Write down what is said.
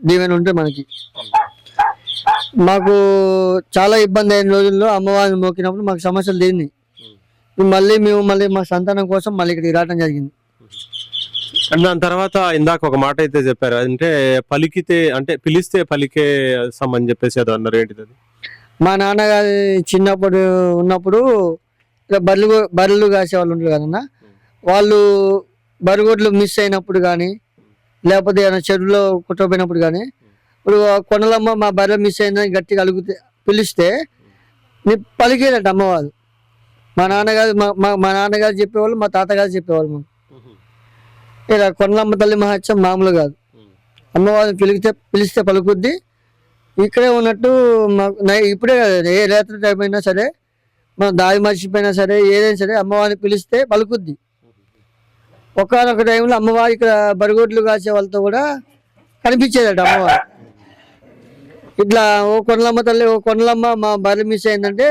దీవెన ఉంటే మనకి. మాకు చాలా ఇబ్బంది అయిన రోజుల్లో అమ్మవారిని మోకినప్పుడు మాకు సమస్యలు తీరినాయి. మళ్ళీ మేము మళ్ళీ మా సంతానం కోసం మళ్ళీ ఇక్కడికి రావడం జరిగింది. దాని తర్వాత ఇందాక ఒక మాట అయితే చెప్పారు. అంటే పలికితే అంటే పిలిస్తే పలికే సమ్మని చెప్పేసి అది అన్నారు. ఏంటిది అది? మా నాన్నగారి చిన్నప్పుడు ఉన్నప్పుడు ఇలా బర్రెలు బర్రెలు కాసే వాళ్ళు ఉంటారు కదన్న. వాళ్ళు బరిగొడ్లు మిస్ అయినప్పుడు కానీ లేకపోతే ఏమైనా చెరువులో కుట్టపోయినప్పుడు కానీ ఇప్పుడు కొండలమ్మ మా బర్రె మిస్ అయిందని గట్టిగా అలుగుతే పిలిస్తే నీ పలికేదట అమ్మవారు. మా నాన్నగారు మా- మా నాన్నగారు చెప్పేవాళ్ళు మా తాతగారు చెప్పేవాళ్ళు మేము ఇలా కొండలమ్మ తల్లి మహత్యం మామూలు కాదు. అమ్మవారిని పిలిగితే పిలిస్తే పలుకుద్ది. ఇక్కడే ఉన్నట్టు మాకు ఇప్పుడే కాదు ఏ రాత్రి టైం అయినా సరే మనం దారి మర్చిపోయినా సరే ఏదైనా సరే అమ్మవారిని పిలిస్తే పలుకుద్ది. ఒకనొక టైంలో అమ్మవారి ఇక్కడ బరిగొడ్లు కాసే వాళ్ళతో కూడా కనిపించేదట అమ్మవారు. ఇట్లా ఓ కొండలమ్మ తల్లి ఓ కొండలమ్మ మా బర్రె మిస్ అయిందంటే